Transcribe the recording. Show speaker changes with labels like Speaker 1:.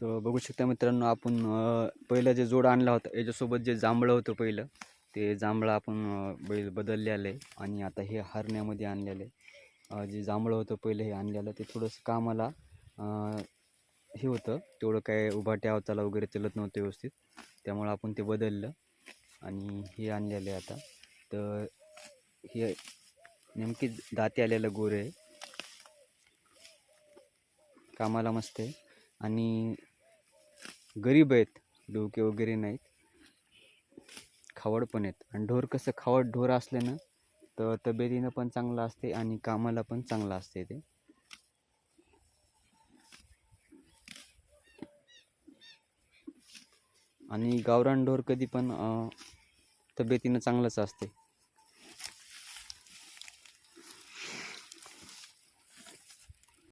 Speaker 1: तर बघू शकता मित्रांनो आपण पहिलं जे जोड आणला होता याच्यासोबत जे जांभळं होतं पहिलं ते जांभळं आपण बैल बदललेलं आहे आणि आता हे हरण्यामध्ये आणलेलं आहे. जे जांभळं होतं पहिलं हे आणलेलं ते थोडंसं कामाला हे होतं तेवढं काय उभाट्या अवताला वगैरे चलत नव्हतं व्यवस्थित त्यामुळं आपण ते बदललं आणि हे आणलेलं आहे आता. तर हे नेमकी दाती आलेलं गोरे आहे. कामाला मस्त आहे. आणि गरीब आहेत डोके वगैरे नाहीत. खावड पण आहेत. आणि ढोर कसं खावड ढोर असल्यानं तर तब्येतीनं पण चांगलं असते आणि कामाला पण चांगलं असते ते. आणि गावरान ढोर कधी पण तब्येतीनं चांगलंच असते.